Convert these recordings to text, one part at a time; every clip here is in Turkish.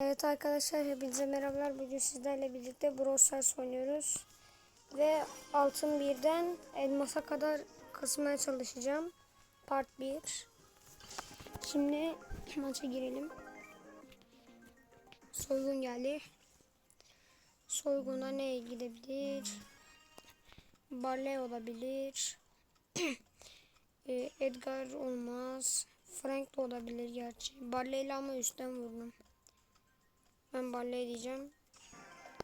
Evet arkadaşlar hepinize merhabalar. Bugün sizlerle birlikte Brawl Stars oynuyoruz. Ve altın birden elmasa kadar kasmaya çalışacağım. Part 1. Şimdi maça girelim. Soygun geldi. Soyguna ne gidebilir? Barley olabilir. Ee, Edgar olmaz. Frank de olabilir gerçi. Barley ile ama üstten vurdum. Ben Barley diyeceğim.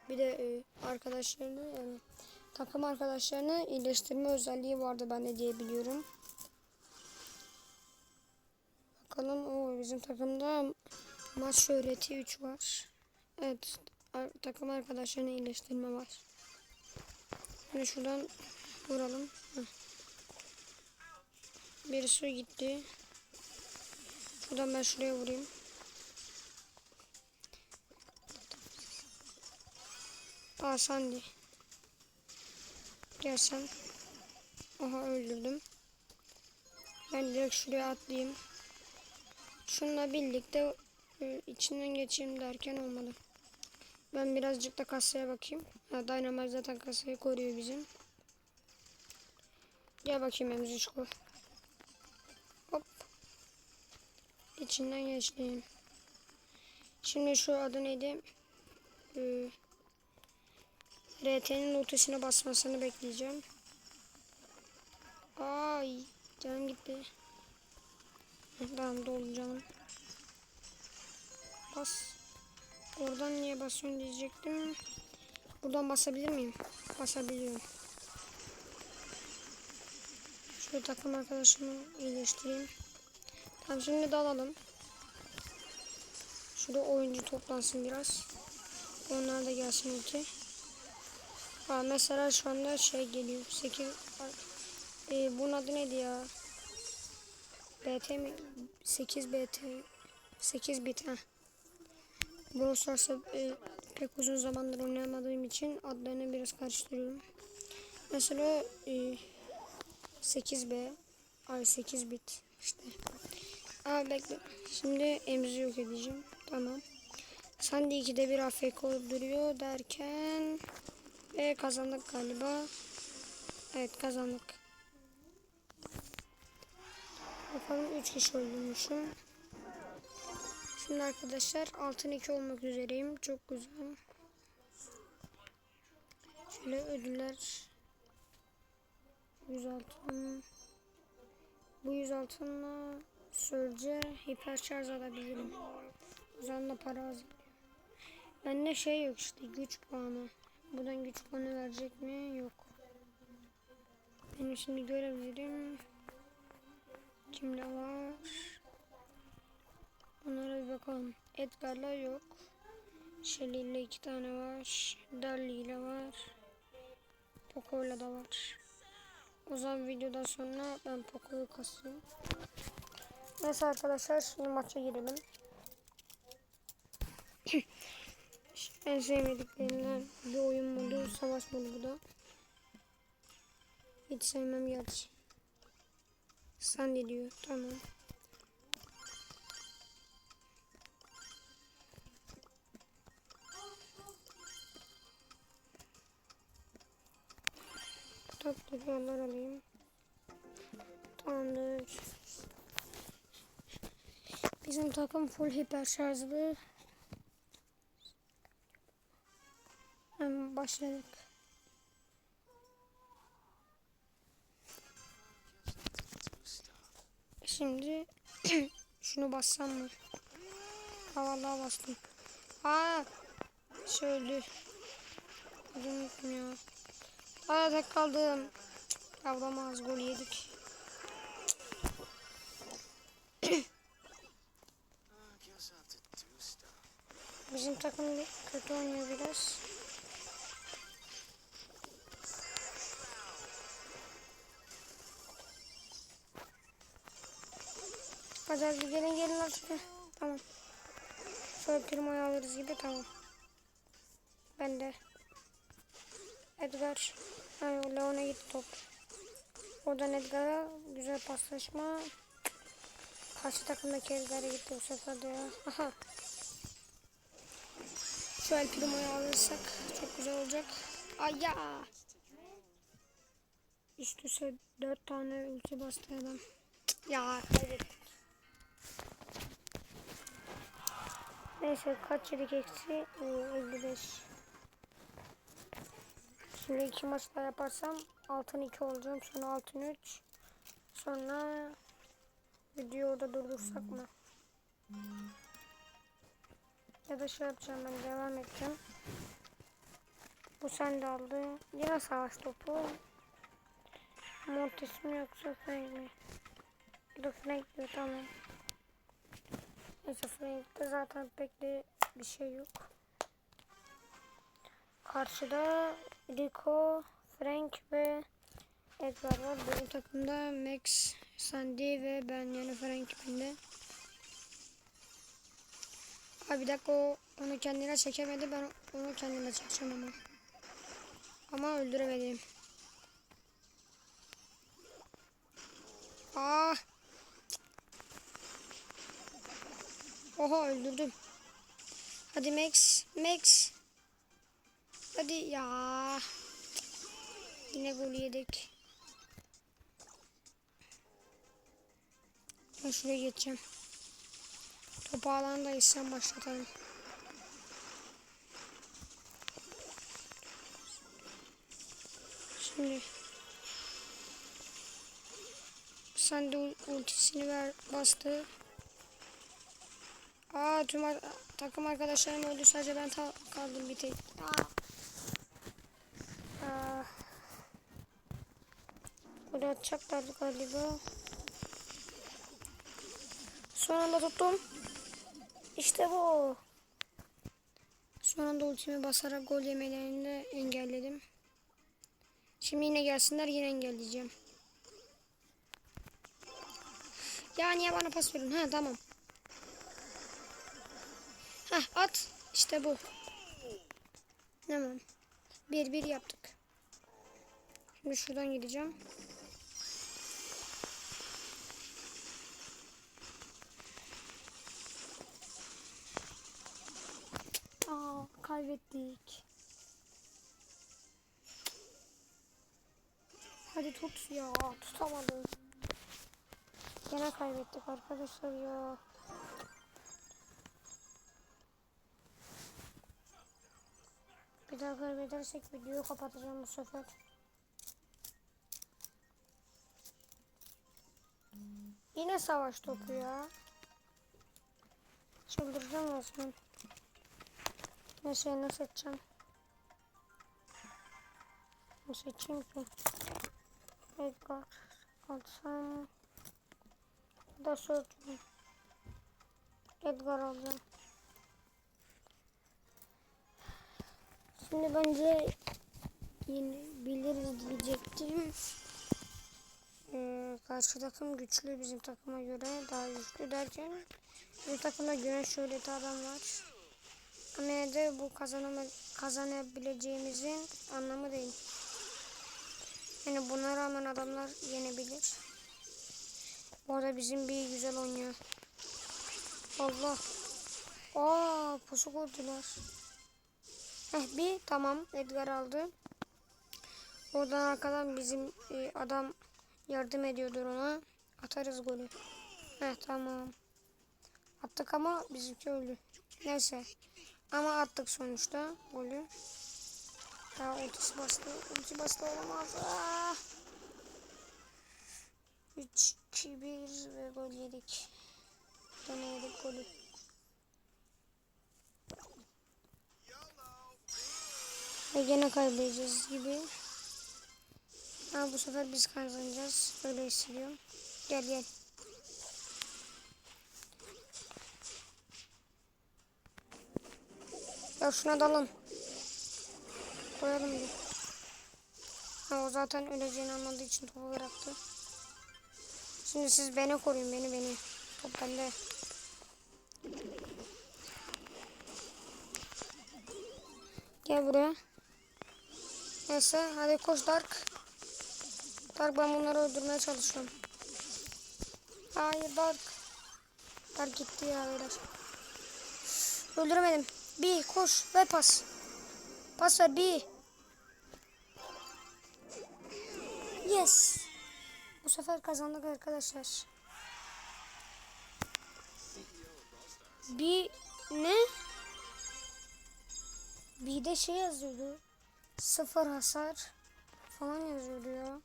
Bir de e, arkadaşlarını yani takım arkadaşlarını iyileştirme özelliği vardı ben de diyebiliyorum. Bakalım o bizim takımda maç şöhreti 3 var. Evet ar- takım arkadaşlarını iyileştirme var. Şimdi şuradan vuralım. Heh. Birisi gitti. Şuradan ben şuraya vurayım. Aa Sandy. Gel sen. Aha öldürdüm. Ben direkt şuraya atlayayım. Şununla birlikte e, içinden geçeyim derken olmadı. Ben birazcık da kasaya bakayım. Ha, Dynamite zaten kasayı koruyor bizim. Gel bakayım Emzişko. Hop. İçinden geçtim. Şimdi şu adı neydi? Ee, RT'nin ultisine basmasını bekleyeceğim. Ay canım gitti. Tamam doldu canım. Bas. Oradan niye basıyorsun diyecektim. Buradan basabilir miyim? Basabiliyorum. Şöyle takım arkadaşımı iyileştireyim. Tamam şimdi dalalım. Şurada oyuncu toplansın biraz. Onlar da gelsin ulti. Aa, mesela şu anda şey geliyor. 8 e, bunun adı neydi ya? BT mi? 8 BT 8 bit ha. Brawl Stars'ı e, pek uzun zamandır oynayamadığım için adlarını biraz karıştırıyorum. Mesela e, 8B ay 8 bit işte. Aa bekle. Şimdi emzi yok edeceğim. Tamam. Sandy 2'de bir AFK duruyor derken ve kazandık galiba. Evet kazandık. Bakalım 3 kişi öldürmüşüm. Şimdi arkadaşlar altın 2 olmak üzereyim. Çok güzel. Şöyle ödüller. 100 altın. Bu 100 altınla Surge hiper şarj alabilirim. O zaman da para az. Bende şey yok işte güç puanı. Buradan güç puanı verecek mi? Yok. Benim şimdi görebilirim. Kimde var? Bunlara bir bakalım. Edgar'la yok. Shelly ile iki tane var. Darly ile var. Poco'yla da var. O zaman videodan sonra ben Poco'yu kasayım. Neyse arkadaşlar şimdi maça girelim. En sevmediklerimden bir oyun modu, savaş modu bu da. Hiç sevmem gerçi. Sen de diyor, tamam. Tatlı yollar alayım. Tamamdır. Bizim takım full hiper şarjlı. Başladık. Şimdi şunu bassam mı? Ha vallahi bastım. Aa, şöyle. Unuttum ya. Aa tek kaldım. Yavramaz gol yedik. Bizim takım kötü oynuyor biraz. Hadi bir gelin gelin artık. Tamam. Şöyle primayı alırız gibi tamam. Ben de. Edgar. Hayır Leon'a gitti top. Oradan Edgar'a güzel paslaşma. Karşı takımdaki Edgar'a gitti bu sefer de ya. Aha. Şu El Primo'yu alırsak çok güzel olacak. Ay ya. Üst üste 4 tane ulti bastı adam. Ya kaybettik. Neyse kaç yedik eksi? Ee, 55. Şimdi iki maç daha yaparsam altın 2 olacağım. Sonra altın 3. Sonra videoyu orada durdursak mı? Ya da şey yapacağım ben devam edeceğim. Bu sen de aldı. Yine savaş topu. Mortis mi yoksa Frank mi? Bu da Frank diyor tamam. Neyse zaten pek de bir şey yok. Karşıda Rico, Frank ve Edgar var. Benim takımda Max, Sandy ve ben yani Frank bende. Abi bir dakika o onu kendine çekemedi. Ben onu kendime çekeceğim ama. Ama öldüremedim. Aa. Oha öldürdüm. Hadi Max. Max. Hadi ya. Yine gol yedik. Ben şuraya geçeceğim. Topu alandayız sen başlatalım. Şimdi sen de ul- ultisini ver bastı. Aa tüm ar- takım arkadaşlarım öldü sadece ben kaldım bir tek. Aa. Aa. Gol atacaklar galiba. Son anda tuttum. İşte bu. Son anda ultimi basarak gol yemelerini de engelledim. Şimdi yine gelsinler yine engelleyeceğim. Ya niye bana pas verin? Ha tamam. Ha at. İşte bu. Tamam. Bir bir yaptık. Şimdi şuradan gideceğim. Aa kaybettik. Hadi tut ya tutamadım. Gene kaybettik arkadaşlar ya. Daha kaybedersek videoyu kapatacağım bu sefer. Yine savaş topu ya. Çıldıracağım resmen. Ne şey ne seçeceğim? Ne seçeyim ki? Edgar alsam da soracağım. Edgar alacağım. Şimdi bence yine biliriz diyecektim. Ee, karşı takım güçlü bizim takıma göre daha güçlü derken bizim takımda güneş şöyle adam var. Ama yine de bu kazanama, kazanabileceğimizin anlamı değil. Yani buna rağmen adamlar yenebilir. Bu arada bizim bir güzel oynuyor. Allah. Aa pusu koydular. Heh bir tamam Edgar aldı. Oradan arkadan bizim e, adam yardım ediyordur ona. Atarız golü. Heh tamam. Attık ama bizimki öldü. Neyse. Ama attık sonuçta golü. Ya ultisi bastı. Ulti bastı olamaz. Ah. 3, 2, 1 ve gol yedik. Gene yedik golü. Ve gene kaybedeceğiz gibi. Ama bu sefer biz kazanacağız. Öyle hissediyorum. Gel gel. Ya şuna dalın. Koyalım bir. Ha, o zaten öleceğini anladığı için topu bıraktı. Şimdi siz beni koruyun beni beni. Top bende. Gel buraya. Neyse hadi koş Dark. Dark ben bunları öldürmeye çalışıyorum. Hayır Dark. Dark gitti ya beyler. Öldüremedim. Bir koş ver pas. Pas ver bir. Yes. Bu sefer kazandık arkadaşlar. Bir ne? Bir de şey yazıyordu. Sıfır hasar falan yazıyordu ya.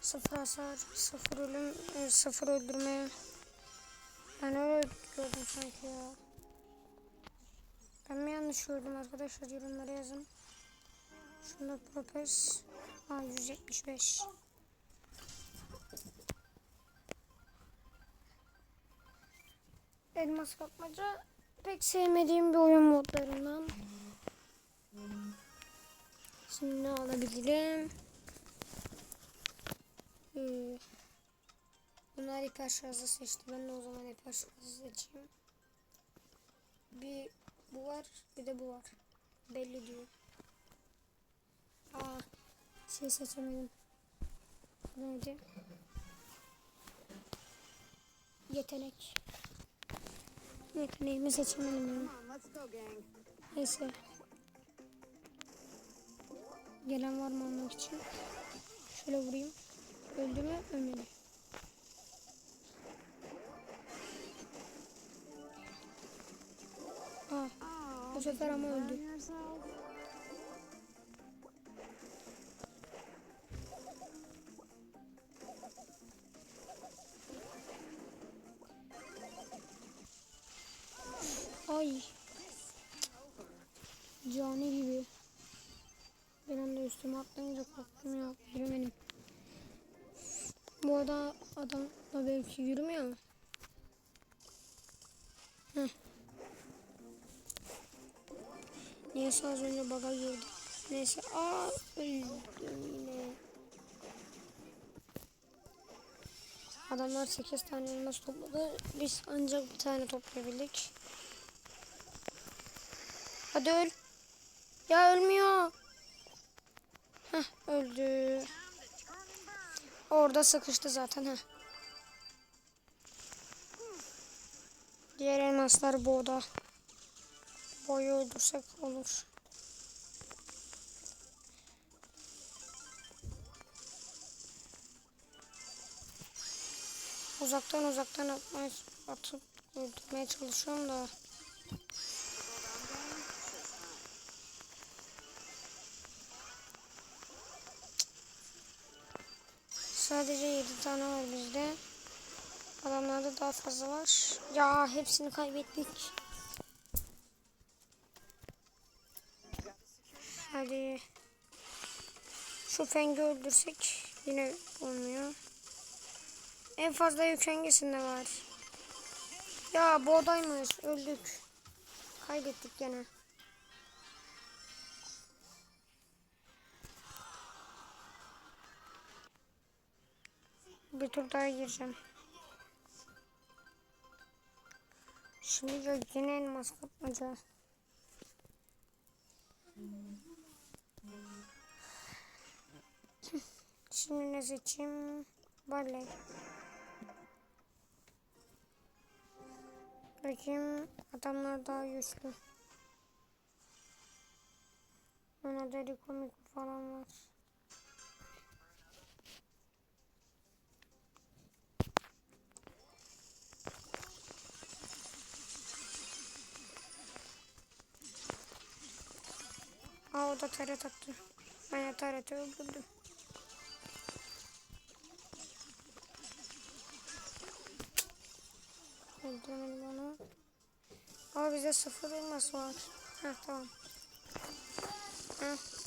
Sıfır hasar, sıfır ölüm, e, sıfır öldürme. Ben öyle gördüm sanki ya. Ben mi yanlış gördüm arkadaşlar yorumlara yazın. Şunda propes. Ha 175. Elmas kapmaca pek sevmediğim bir oyun modlarından. Şimdi ne alabilirim? Hmm. Bunlar hiper şarjı seçti. Ben de o zaman hiper şarjı seçeyim. Bir bu var, bir de bu var. Belli diyor. Aa, şey seçemedim. Neydi? Yetenek. Yeteneğimi seçemedim ya. Come on, let's go, gang. Neyse. Gelen var mı almak için? Şöyle vurayım. Öldü mü? Ölmedi. Aa, Oh, bu sefer ama öldü. Arada adam da belki yürümüyor mu? Heh. Niyeyse az önce baga girdi. Neyse. Aa öldüm yine. Adamlar 8 tane elmas topladı. Biz ancak bir tane toplayabildik. Hadi öl. Ya ölmüyor. Heh öldü. Orada sıkıştı zaten ha. Diğer elmaslar boğda. Boyu öldürsek olur. Uzaktan uzaktan atmaya, atıp öldürmeye çalışıyorum da. Sadece 7 tane var bizde. Adamlarda daha fazla var. Ya hepsini kaybettik. Hadi. Şu fengi öldürsek yine olmuyor. En fazla yük hangisinde var? Ya bu odaymış. Öldük. Kaybettik gene. Bir tur daha gireceğim. Şimdi yine elmas kapmaca. Şimdi ne seçeyim? Barley. Bakayım adamlar daha güçlü. Ona deri komik falan var. Aa o da taret attı. Ben de tareti öldürdüm. Öldüremedim onu. Ama bize sıfır elmas var. Heh tamam. Heh.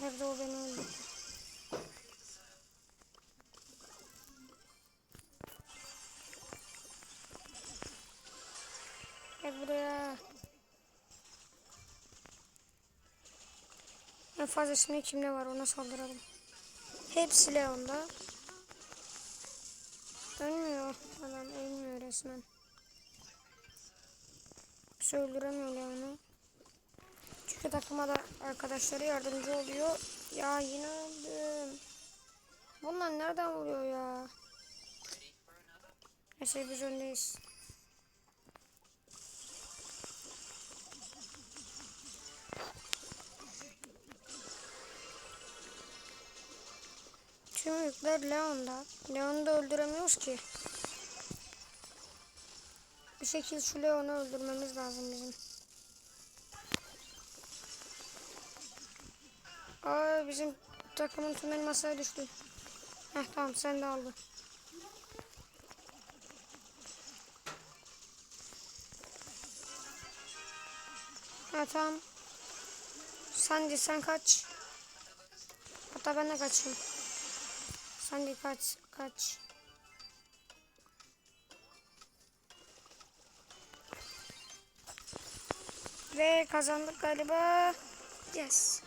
Bu sefer de o beni öldürdü. Gel buraya. En fazla şimdi kimde var ona saldıralım. Hepsi Leon'da. Ölmüyor. Adam ölmüyor resmen. Kimse öldüremiyor Leon'u. Çünkü takıma da arkadaşları yardımcı oluyor. Ya yine öldüm. Bunlar nereden vuruyor ya? Neyse biz öndeyiz. Tüm yükler Leon'da. Leon'u da öldüremiyoruz ki. Bir şekilde şu Leon'u öldürmemiz lazım bizim. Aa bizim takımın tüm masaya düştü. Heh tamam sen de aldın. Ha tamam. Sandy sen kaç. Hatta ben de kaçayım. Sandy kaç kaç. Ve kazandık galiba. Yes.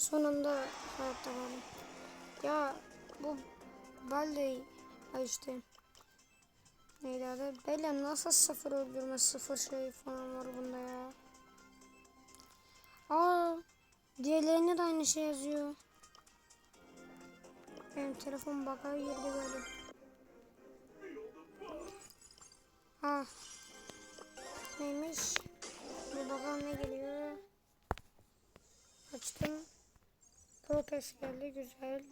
Sonunda hayatta kaldım. Ya bu Balde ay işte neydi adı? Bella nasıl sıfır öldürme sıfır şey falan var bunda ya. Aa diğerlerine de aynı şey yazıyor. Benim telefon baka girdi böyle. Ha. Geldi güzel.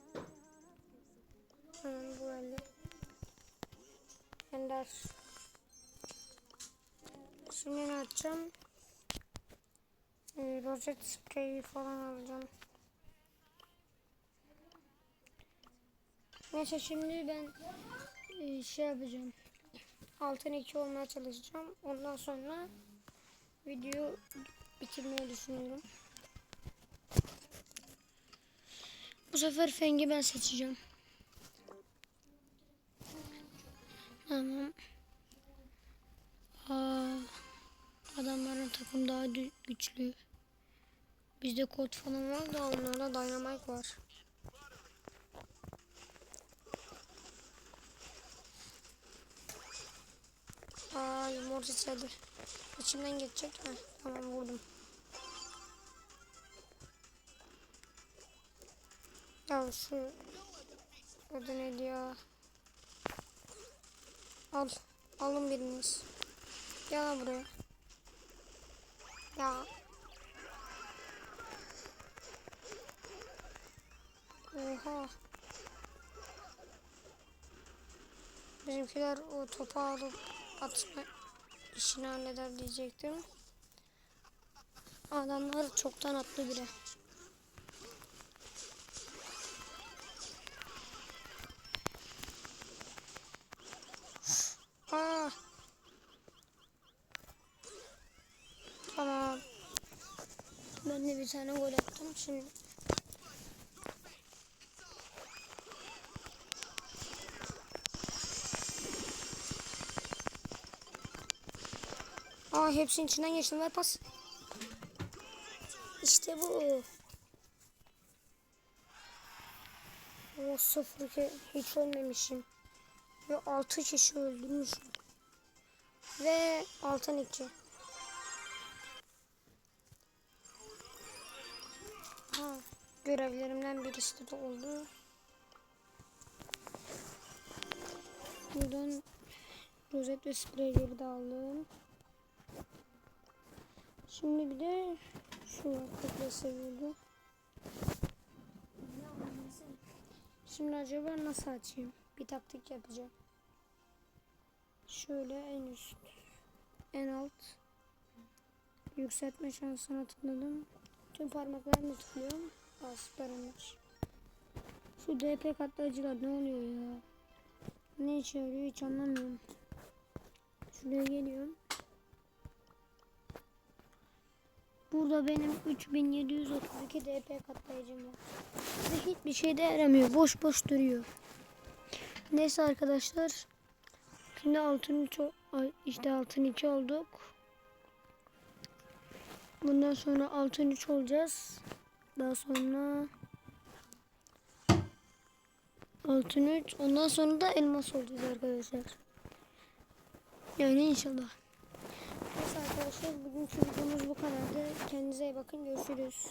Hemen bu elde. Ender. Şimdi ne açacağım? Ee, rozet spreyi falan alacağım. Neyse şimdi ben e, şey yapacağım. Altın 2 olmaya çalışacağım. Ondan sonra video bitirmeyi düşünüyorum. Bu sefer Feng'i ben seçeceğim. Tamam. Aa, adamların takım daha güçlü. Bizde kod falan var da onlarda dynamite var. Aa yumurta içeride. İçimden geçecek. Heh, tamam vurdum. Ya şu adı neydi ya? Al. Alın biriniz. Gel buraya. Ya. Oha. Bizimkiler o topu alıp atma işini halleder diyecektim. Adamlar çoktan attı bile. Tane gol attım şimdi. Aa hepsinin içinden geçtim ver pas. İşte bu. O sıfır ki hiç ölmemişim. Ve 6 kişi öldürmüşüm. Ve altın 2. görevlerimden birisi de oldu. Buradan rozet ve spreyleri de aldım. Şimdi bir de şu. Kukla seviyordu. Şimdi acaba nasıl açayım? Bir taktik yapacağım. Şöyle en üst, en alt yükseltme şansına tıkladım. Tüm parmaklarımı tıklıyorum. Aa. Şu DP katlayıcılar ne oluyor ya? Ne işe yarıyor hiç anlamıyorum. Şuraya geliyorum. Burada benim 3732 DP katlayıcım var. Ve hiçbir şey de yaramıyor. Boş boş duruyor. Neyse arkadaşlar. Şimdi altın çok işte altın 2 olduk. Bundan sonra altın 3 olacağız. Daha sonra altın 3. Ondan sonra da elmas olacağız arkadaşlar. Yani inşallah. Neyse arkadaşlar bugünkü videomuz bu kadardı. Kendinize iyi bakın. Görüşürüz.